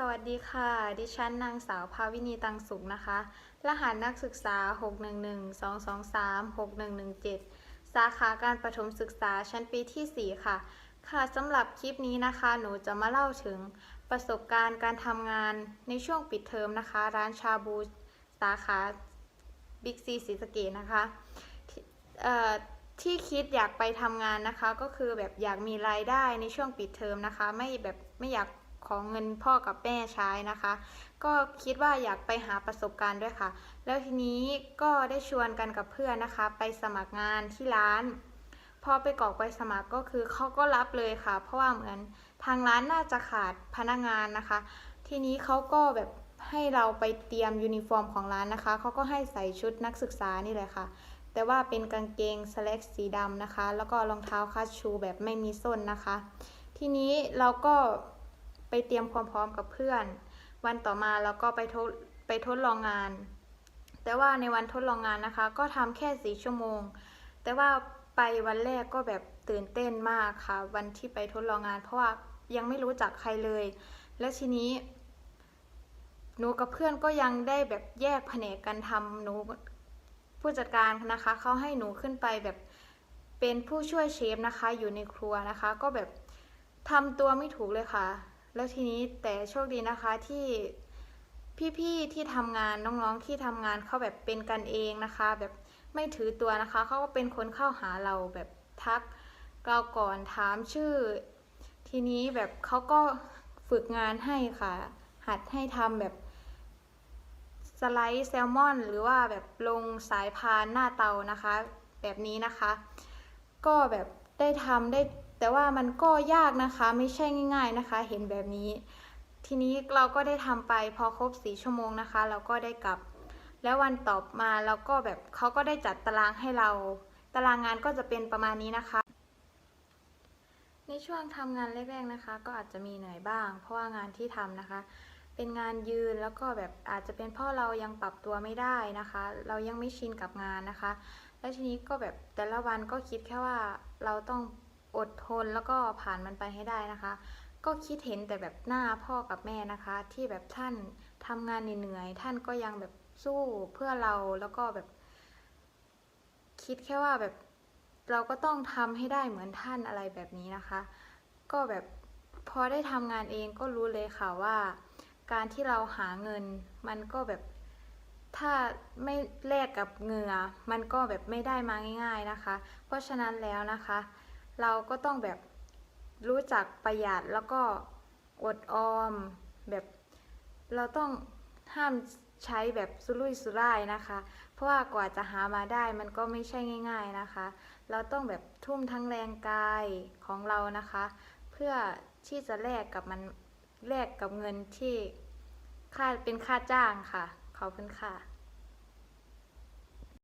สวัสดีค่ะ ดิฉันนางสาวภาวินีตังสุขนะคะ รหัสนักศึกษา 611-223-6117 สาขาการประถมศึกษาชั้นปีที่ 4 ค่ะ ค่ะสำหรับคลิปนี้นะคะ หนูจะมาเล่าถึงประสบการณ์การทำงานในช่วงปิดเทอมนะคะ ร้านชาบูสาขาบิ๊กซีศรีสะเกดนะคะที่เอ่อที่คิดอยากไปทำงานนะคะ ก็คือแบบอยากมีรายได้ในช่วงปิดเทอมนะคะ ไม่แบบไม่อยาก ของเงินพ่อกับแม่ใช้นะคะ ก็คิดว่าอยากไปหาประสบการณ์ด้วยค่ะ แล้วทีนี้ก็ได้ชวนกันกับเพื่อนนะคะ ไปสมัครงานที่ร้านพอไปกรอกใบสมัครก็คือเขาก็รับเลยค่ะ เพราะว่าเหมือนทางร้านน่าจะขาดพนักงานนะคะ ทีนี้เขาก็แบบให้เราไปเตรียมยูนิฟอร์มของร้านนะคะเขาก็ให้ใส่ชุดนักศึกษานี่เลยค่ะ แต่ว่าเป็นกางเกงสแล็กสีดำนะคะ แล้วก็รองเท้าคัชชูแบบไม่มีส้นนะคะ ทีนี้เราก็ ไปเตรียมความพร้อมกับเพื่อน วันต่อมาเราก็ไปทดไปทดลองงาน แต่ว่าในวันทดลองงานนะคะ ก็ทำแค่สี่ชั่วโมง แต่ว่าไปวันแรกก็แบบตื่นเต้นมากค่ะ วันที่ไปทดลองงาน เพราะว่ายังไม่รู้จักใครเลย และทีนี้หนูกับเพื่อนก็ยังได้แบบแยกแผนกกันทำหนูผู้จัดการนะคะเขาให้หนูขึ้นไปแบบเป็นผู้ช่วยเชฟนะคะ อยู่ในครัวนะคะ ก็แบบทำตัวไม่ถูกเลยค่ะ แล้วทีนี้แต่โชคดีนะคะที่พี่ๆที่ทำงานน้องๆที่ทำงานเขาแบบเป็นกันเองนะคะ แบบไม่ถือตัวนะคะเขาก็เป็นคนเข้าหาเราแบบทักเราก่อนถามชื่อ ทีนี้แบบเขาก็ฝึกงานให้ค่ะ หัดให้ทำแบบสไลด์แซลมอน หรือว่าแบบลงสายพานหน้าเตานะคะ แบบนี้นะคะ ก็แบบได้ทำได้ แต่ว่ามันก็ยากนะคะไม่ใช่ง่าย ๆนะคะ เห็นแบบนี้ ทีนี้เราก็ได้ทำไปพอครบสี่ชั่วโมงนะคะ เราก็ได้กลับ แล้ววันต่อมาเราก็แบบเขาก็ได้จัดตารางให้เรา ตารางงานก็จะเป็นประมาณนี้นะคะ ในช่วงทำงานแรกๆนะคะ ก็อาจจะมีเหนื่อยบ้าง เพราะว่างานที่ทำนะคะเป็นงานยืนแล้วก็แบบอาจจะเป็นเพราะเรายังปรับตัวไม่ได้นะคะ เรายังไม่ชินกับงานนะคะ แล้วทีนี้ก็แบบแต่ละวันก็คิดแค่ว่าเราต้อง อดทนแล้วก็ผ่านมันไปให้ได้นะคะ ก็คิดเห็นแต่แบบหน้าพ่อกับแม่นะคะ ที่แบบท่านทำงานเหนื่อยท่านก็ยังแบบสู้เพื่อเราแล้วก็แบบ คิดแค่ว่าแบบเราก็ต้องทำให้ได้เหมือนท่านอะไรแบบนี้นะคะ ก็แบบพอได้ทำงานเองก็รู้เลยค่ะว่า การที่เราหาเงินมันก็แบบถ้าไม่แลกกับเหงื่อ มันก็แบบไม่ได้มาง่าย ๆนะคะ เพราะฉะนั้นแล้วนะคะ เราก็ต้องแบบรู้จักประหยัดแล้วก็อดออมแบบเราต้องห้ามใช้แบบสุรุ่ยสุร่ายนะคะ เพราะว่ากว่าจะหามาได้มันก็ไม่ใช่ง่าย ๆนะคะ เราต้องแบบทุ่มทั้งแรงกายของเรานะคะ เพื่อที่จะแลกกับมันแลกกับเงินที่ค่าเป็นค่าจ้างค่ะ ขอบคุณค่ะ